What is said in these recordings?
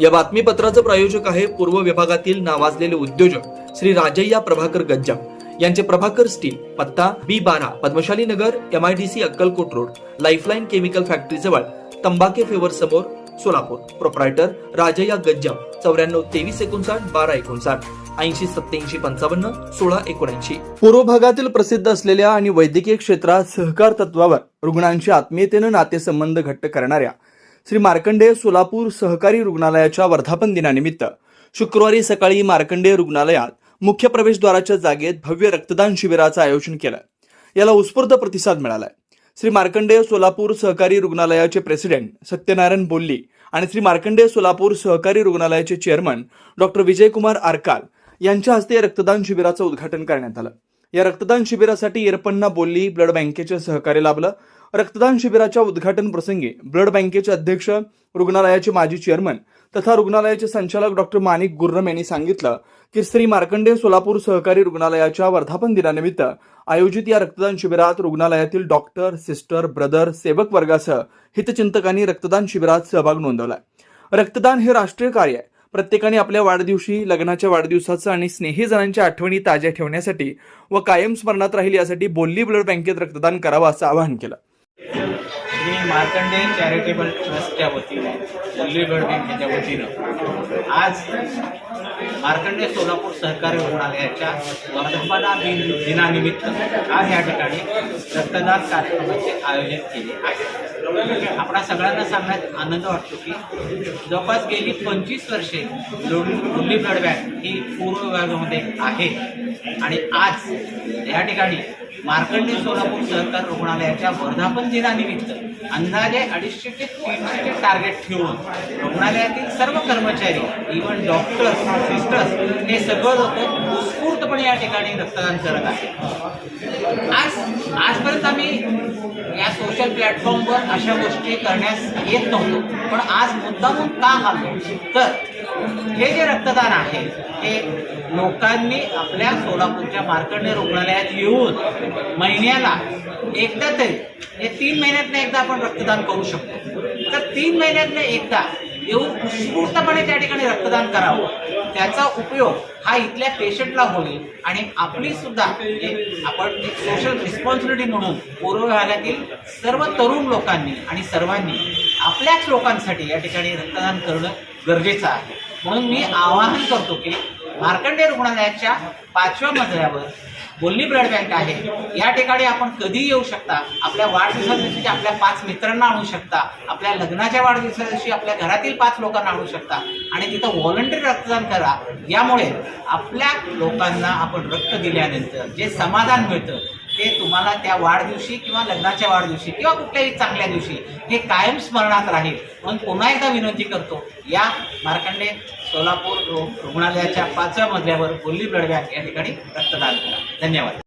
या बातमीपत्राचं प्रायोजक आहे पूर्व विभागातील नावाजलेले उद्योजक श्री राजय्या प्रभाकर गज्जा यांचे प्रभाकर स्टील पत्ता बी बारा Padmashali Nagar M I D C Akkalkot road lifeline chemical factory जवळ तंबाके फेवर समोर सोलापूर. प्रोप्रायटर राजय्या गज्जा चौऱ्याण्णव तेवीस एकोणसाठ बारा एकोणसाठ ऐंशी सत्याऐंशी पंचावन्न सोळा एकोणऐंशी. पूर्व भागातील प्रसिद्ध असलेल्या आणि वैद्यकीय क्षेत्रात सहकार तत्वावर रुग्णांशी आत्मीयतेनं नातेसंबंध घट्ट करणाऱ्या श्री मार्कंडेय सोलापूर सहकारी रुग्णालयाच्या वर्धापन दिनानिमित्त. शुक्रवारी सकाळी मार्कंडेय रुग्णालयात मुख्य प्रवेशद्वाराच्या जागेत भव्य रक्तदान शिबिराचं आयोजन केलं. याला उत्स्फूर्त प्रतिसाद मिळालाय. श्री मार्कंडेय सोलापूर सहकारी रुग्णालयाचे प्रेसिडेंट सत्यनारायण बोल्ली आणि श्री मार्कंडेय सोलापूर सहकारी रुग्णालयाचे चेअरमन डॉक्टर विजयकुमार आरकाल यांच्या हस्ते या रक्तदान शिबिराचं उद्घाटन करण्यात आलं. या रक्तदान शिबिरासाठी येरपन्ना बोल्ली ब्लड बँकेचे सहकार्य लाभलं. रक्तदान शिबिराच्या उद्घाटन प्रसंगी ब्लड बँकेचे अध्यक्ष रुग्णालयाचे माजी चेअरमन तथा रुग्णालयाचे संचालक डॉक्टर माणिक गुर्रम यांनी सांगितलं की श्री मार्कंडेय सोलापूर सहकारी रुग्णालयाच्या वर्धापन दिनानिमित्त आयोजित या रक्तदान शिबिरात रुग्णालयातील डॉक्टर सिस्टर ब्रदर सेवक वर्गासह हितचिंतकांनी रक्तदान शिबिरात सहभाग नोंदवला. रक्तदान हे राष्ट्रीय कार्य आहे. प्रत्येकाने आपल्या वाढदिवशी लग्नाच्या वाढदिवसाचं आणि स्नेहीजनांच्या आठवणी ताज्या ठेवण्यासाठी व कायम स्मरणात राहील यासाठी बोल्ली ब्लड बँकेत रक्तदान करावं असं आवाहन केलं. श्री मार्कंडेय चॅरिटेबल ट्रस्टच्या वतीने दिल्ली ब्लड वतीनं आज मार्कंडेय सोलापूर सहकारी रुग्णालयाच्या वर्धमाना दिन दिनानिमित्त आज या ठिकाणी रक्तदान कार्यक्रमाचे आयोजन केले आहे. आपणा सगळ्यांना सांगण्यात आनंद वाटतो की जवळपास गेली पंचवीस वर्षे दिल्ली ब्लड बँक ही पूर्व विभागामध्ये आहे. आणि आज या ठिकाणी मार्कंडे सोलापूर सहकार रुग्णालयाच्या वर्धापन दिनानिमित्त अंदाजे अडीचशे ते तीनशेचे टार्गेट ठेवून रुग्णालयातील सर्व कर्मचारी इव्हन डॉक्टर्स सिस्टर्स हे सगळं लोक उत्स्फूर्तपणे या ठिकाणी रक्तदान करत आहे आज आजपर्यंत आम्ही या सोशल प्लॅटफॉर्मवर अशा गोष्टी करण्यास येत नव्हतो पण आज मुद्दामून का आलो? तर हे जे रक्तदान आहे हे लोकांनी आपल्या सोलापूरच्या मार्कंडे रुग्णालयात येऊन महिन्याला एकदा तरी हे तीन महिन्यातनं एकदा आपण रक्तदान करू शकतो. तर तीन महिन्यातनं एकदा येऊन उत्स्फूर्तपणे त्या ठिकाणी रक्तदान करावं. त्याचा उपयोग हा इथल्या पेशंटला होईल आणि आपली सुद्धा एक आपण एक सोशल रिस्पॉन्सिबिलिटी म्हणून पूर्व भागातील सर्व तरुण लोकांनी आणि सर्वांनी आपल्याच लोकांसाठी या ठिकाणी रक्तदान करणं गरजेचं आहे. म्हणून मी आवाहन करतो की मार्कंडे रुग्णालयाच्या पाचव्या मजल्यावर बोलणी ब्लड बँक आहे. या ठिकाणी आपण कधी येऊ शकता. आपल्या वाढदिवसा दिवशी आपल्या पाच मित्रांना आणू शकता. आपल्या लग्नाच्या वाढदिवसा दिवशी आपल्या घरातील पाच लोकांना आणू शकता. आणि तिथं व्हॉलंटरी रक्तदान करा. यामुळे आपल्या लोकांना आपण रक्त दिल्यानंतर जे समाधान मिळतं ते तुम्हाला त्या वाढदिवशी किंवा लग्नाच्या वाढदिवशी किंवा कुठल्याही चांगल्या दिवशी हे कायम स्मरणात राहील. म्हणून पुन्हा एकदा विनंती करतो या मार्कंडे सोलापूर रुग्णालयाच्या पाचव्या मजल्यावर बोल्ली ब्लड बँक या ठिकाणी रक्तदान करा. धन्यवाद.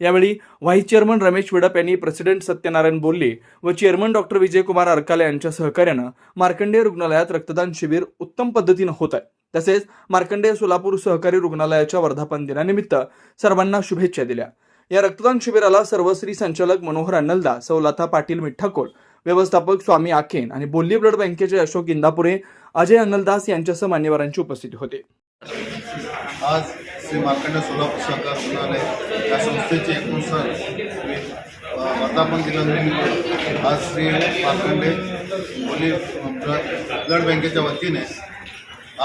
यावेळी व्हाईस चेअरमन रमेश विडप यांनी प्रेसिडेंट सत्यनारायण बोल्ले व चेअरमन डॉक्टर विजयकुमार अरकाले यांच्या सहकार्यानं मार्कंडेय रुग्णालयात रक्तदान शिबिर उत्तम पद्धतीनं होत आहे. तसेच मार्कंडेय सोलापूर सहकारी रुग्णालयाच्या वर्धापन दिनानिमित्त सर्वांना शुभेच्छा दिल्या. या रक्तदान शिबिराला सर्वश्री संचालक मनोहर अन्नलदा सौलाथा पाटील मिठ्ठाकोल व्यवस्थापक स्वामी आखेन आणि बोल्ली ब्लड बँकेचे अशोक इंदापुरे अजय अन्नलदास यांच्यासह मान्यवरांची उपस्थिती होते. आज श्री मार्कंड सोलापूर सहकार रुग्णालय या संस्थेचे एकोणसाठ वर्धापन दिनानिमित्त आज श्री मार्कंडे बोली ब्लड बँकेच्या वतीने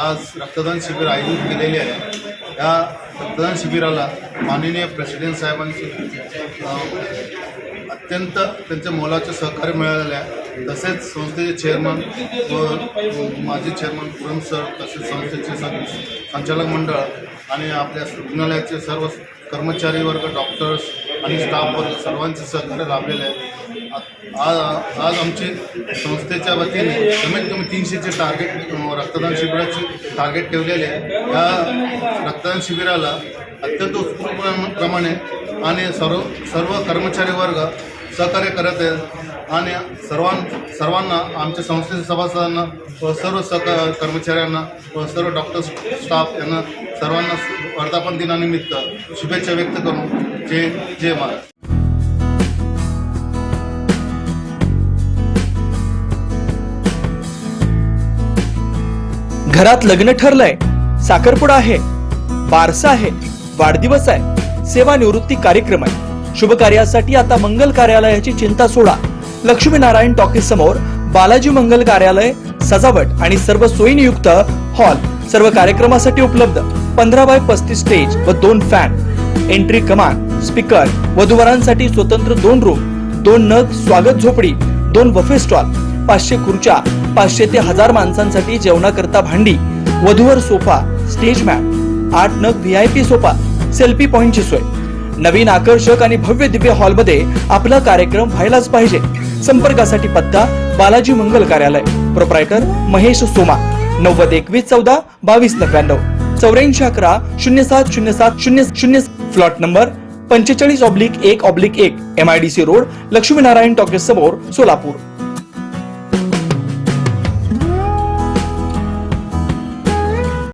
आज रक्तदान शिबिर आयोजित केलेले आहे. या रक्तदान शिबिराला माननीय प्रेसिडेंट साहेबांचे अत्यंत त्यांच्या मोलाचं सहकार्य मिळालेलं आहे. तसेच संस्थेचे चेअरमन व माजी चेअरमन पुरम सर तसेच संस्थेचे संचालक मंडळ आणि आपल्या रुग्णालयाचे सर्व कर्मचारी वर्ग डॉक्टर्स आणि स्टाफ वर्ग सर्वांचे सहकार्य लाभलेले आहे. आज आज आमचे संस्थेच्या वतीने कमीत कमी तीनशेचे टार्गेट रक्तदान शिबिराचे टार्गेट ठेवलेले आहे. या रक्तदान शिबिराला अत्यंत उत्स्फूर्तप्रमाणे आणि सर्व सर्व कर्मचारी वर्ग सहकार्य करत आहेत. आणि सर्वां सर्वांना आमच्या संस्थेच्या सभासदांना व सर्व सक कर्मचाऱ्यांना व सर्व डॉक्टर स्टाफ यांना सर्वांना वर्धापन दिनानिमित्त शुभेच्छा व्यक्त करून जय जय महाराज घरात लग्न ठरलंय. साखरपुडा आहे बारसा आहे वाढदिवस आहे सेवानिवृत्ती कार्यक्रम आहे. शुभ कार्यासाठी आता मंगल कार्यालयाची चिंता सोडा. लक्ष्मीनारायण टॉकीज समोर बालाजी मंगल कार्यालय सजावट आणि सर्व सोयीनियुक्त हॉल. सर्व कार्यक्रमासाठी उपलब्ध. पंधरा बाय पस्तीस स्टेज व दोन फॅन. एंट्री कमान स्पीकर वधूवरांसाठी स्वतंत्र दोन रूम दोन नग स्वागत झोपडी दोन बफे स्टॉल पाचशे खुर्च्या पाचशे ते हजार माणसांसाठी जेवणाकरता भांडी वधूवर सोफा स्टेज मॅट आठ नग V I P sofa selfie पॉइंटची सोय. नवीन आकर्षक आणि भव्य दिव्य हॉलमध्ये आपला कार्यक्रम व्हायलाच पाहिजे. संपर्कासाठी पत्ता बालाजी मंगल कार्यालय. प्रोप्रायटर महेश सोमा. नव्वद एकवीस चौदा बावीस नव्याण्णव. चौऱ्याऐंशी अकरा शून्य सात शून्य सात शून्य शून्य प्लॉट नंबर पंचेचाळीस ऑब्लिक एक ऑब्लिक एक M I D C road Laxminarayan talkies समोर सोलापूर.